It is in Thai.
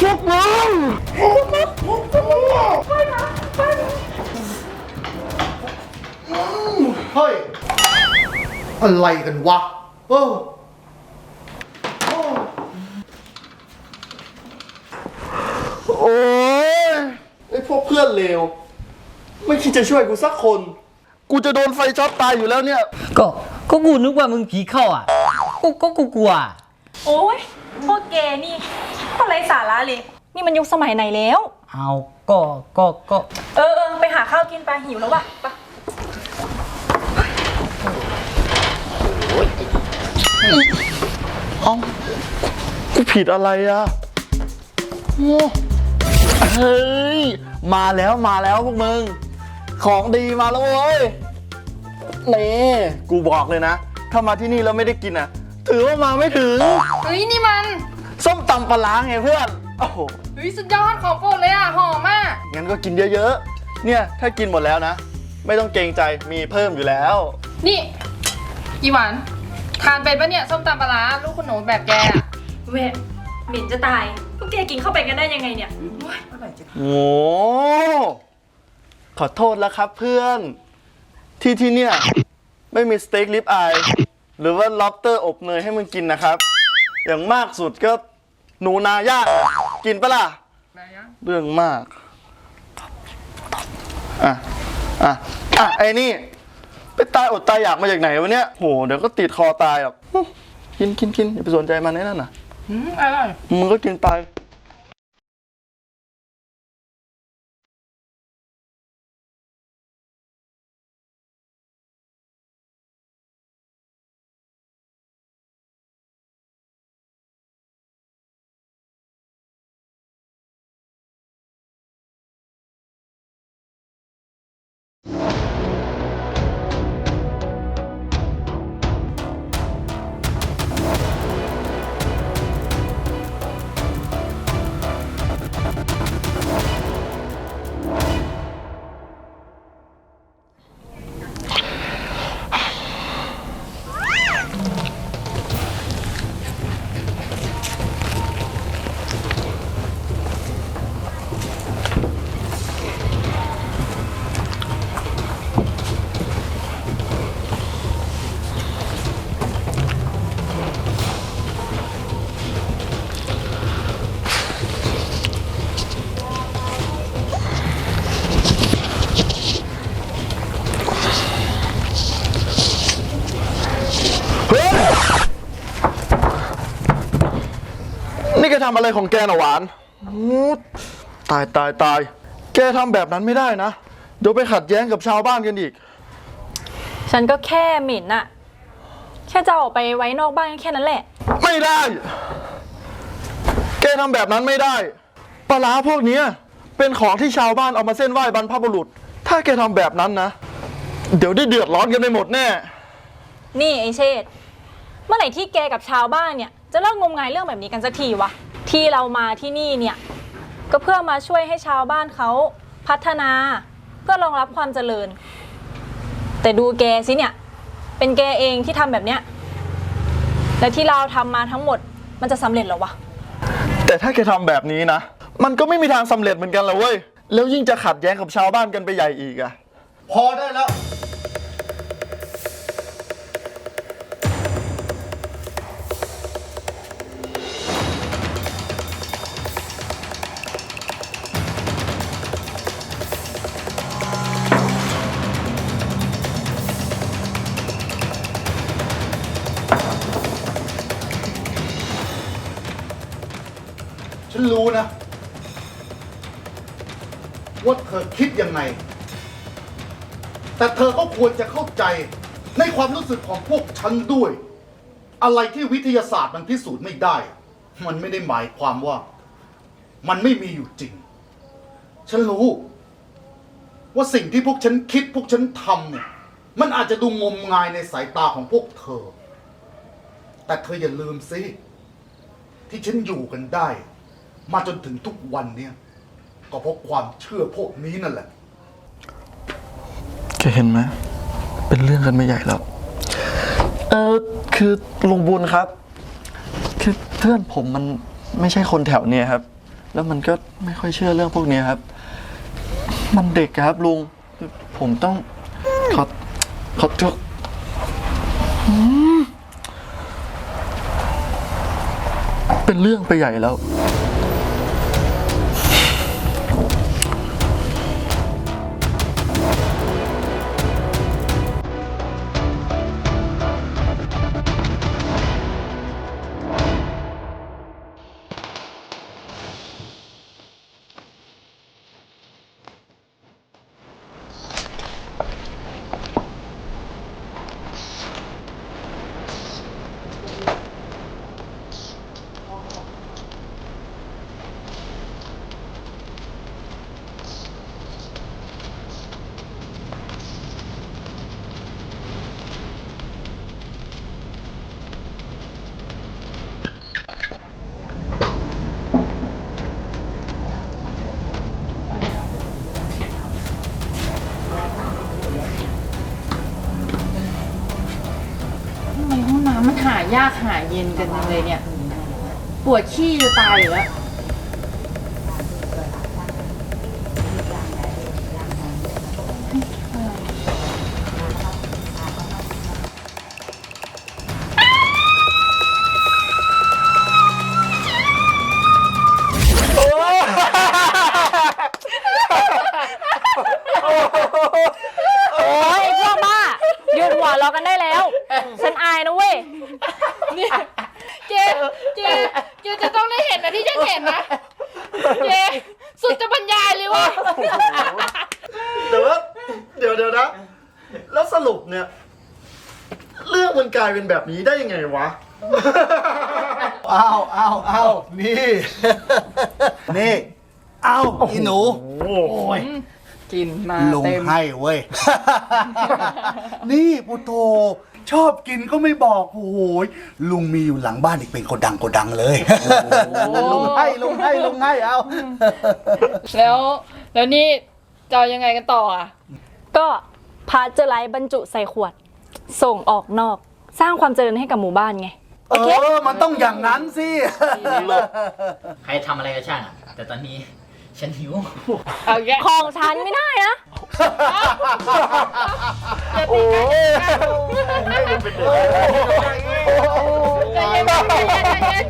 พวกมึงเฮ้ย อะไรกันวะเออโอ้ยไอพวกเพื่อนเลว ไม่คิดจะช่วยกูสักคน กูจะโดนไฟช็อตตายอยู่แล้วเนี่ย ก็ก็กูนึกว่ามึงผีเข้าอะ กูก็กูกลัว โอ้ยพวกแกนี่ ก็ไร้สาระเลยนี่มันยุคสมัยไหนแล้ว เอาก็ก็ก็เออเออไปหาข้าวกินไปหิวแล้วว่ะไปเอ้ากูผิดอะไรอะโอ้เฮ้ย มาแล้วมาแล้วพวกมึง ของดีมาแล้วเว้ยนี่กูบอกเลยนะ ถ้ามาที่นี่แล้วไม่ได้กินอะ ถือว่ามาไม่ถึง เฮ้ยนี่มัน ส้มตำปลาร้าไงเพื่อน โอ้โห เฮ้ยสุดยอดของโปรดเลยอะหอมมากงั้นก็กินเยอะๆ เนี่ยถ้ากินหมดแล้วนะ ไม่ต้องเกรงใจมีเพิ่มอยู่แล้ว นี่อีหวานทานเป็นปะเนี่ยส้มตำปลาร้าลูกคุณหนูแบบแกอะเวทหมิ่นจะตายพวกแกกินเข้าไปกันได้ยังไงเนี่ยโอ๊ยโอ้ขอโทษแล้วครับเพื่อน ที่ที่เนี่ย ไม่มีสเต็กลิปอาย หรือว่าล็อบสเตอร์อบเนยให้มึงกินนะครับ อย่างมากสุดก็ หนูนาย่างกินปะล่ะเรื่องมากอะอะอะไอ้นี่ไปตายอดตายอยากมาจากไหนวะเนี่ยโหเดี๋ยวก็ติดคอตายหรอกกินกินกินอย่าไปสนใจมันไอ้นั่นน่ะ อืมอร่อยมึงก็กินไป ทำอะไรของแกน่ะหวานอู้ตายตายตาย แกทำแบบนั้นไม่ได้นะ เดี๋ยวไปขัดแย้งกับชาวบ้านกันอีก ฉันก็แค่หมิ่นอะแค่จะออกไปไว้นอกบ้านแค่นั้นแหละ ไม่ได้ แกทำแบบนั้นไม่ได้ ปลาร้าพวกเนี้ยเป็นของที่ชาวบ้านเอามาเส้นไหว้บรรพบุรุษ ถ้าแกทำแบบนั้นนะ เดี๋ยวได้เดือดร้อนกันไปหมดแน่ นี่ไอเชษฐ์เมื่อไหร่ที่แกกับชาวบ้านเนี่ย จะเลิกงมงายเรื่องแบบนี้กันสักทีวะ ที่เรามาที่นี่เนี่ยก็เพื่อมาช่วยให้ชาวบ้านเขาพัฒนาเพื่อรองรับความเจริญ แต่ดูแกสิเนี่ย เป็นแกเองที่ทำแบบเนี้ยและที่เราทำมาทั้งหมดมันจะสำเร็จเหรอวะ แต่ถ้าแกทำแบบนี้นะ มันก็ไม่มีทางสำเร็จเหมือนกันเลยเว้ย แล้วยิ่งจะขัดแย้งกับชาวบ้านกันไปใหญ่อีกอะ พอได้แล้ว ฉันรู้นะ ว่าเธอคิดยังไง แต่เธอก็ควรจะเข้าใจในความรู้สึกของพวกฉันด้วย อะไรที่วิทยาศาสตร์มันพิสูจน์ไม่ได้ มันไม่ได้หมายความว่า มันไม่มีอยู่จริง ฉันรู้ ว่าสิ่งที่พวกฉันคิด พวกฉันทำเนี่ย มันอาจจะดูงมงายในสายตาของพวกเธอ แต่เธออย่าลืมสิที่ฉันอยู่กันได้ มาจนถึงทุกวันเนี่ยก็เพราะความเชื่อพวกนี้นั่นแหละ แกเห็นไหม เป็นเรื่องกันไม่ใหญ่แล้ว เออคือลุงบุญครับ คือเพื่อนผมมันไม่ใช่คนแถวเนี้ยครับ แล้วมันก็ไม่ค่อยเชื่อเรื่องพวกนี้ครับ มันเด็กครับลุง ผมต้องขอขอโทษอืมเป็นเรื่องไปใหญ่แล้วายากหาเย็นกันจังเลยเนี่ย ปวดขี้จะตายอยู่แล้ว เจเจเจจะต้องได้เห็นนะที่ฉันเห็นนะเจสุดจะบรรยายเลยว่ะแต่ว่าเดี๋ยวเดี๋ยวนะ แล้วสรุปเนี่ย เรื่องมันกลายเป็นแบบนี้ได้ยังไงวะ อ้าวอ้าวอ้าวนี่ นี่อ้าวอีหนู โอ้ยกินมาลุงเต็มให้เว้ย นี่ปุโต ชอบกินก็ไม่บอกโอ้โหยลุงมีอยู่หลังบ้านอีกเป็นโกดังโกดังเลย ลุงให้ลุงให้ลุงให้เอา แล้วแล้วนี่จะเอายังไงกันต่ออะ ก็พาเจอร์ไลท์บรรจุใส่ขวด ส่งออกนอก สร้างความเจริญให้กับหมู่บ้านไง เออ มันต้องอย่างนั้นสิ ใครทำอะไรกับช่างอะแต่ตอนนี้ฉันหิว เอาแกของฉันไม่ได้นะ โอ้ยใจเย็นใจเย็นใจเย็นใจเย็น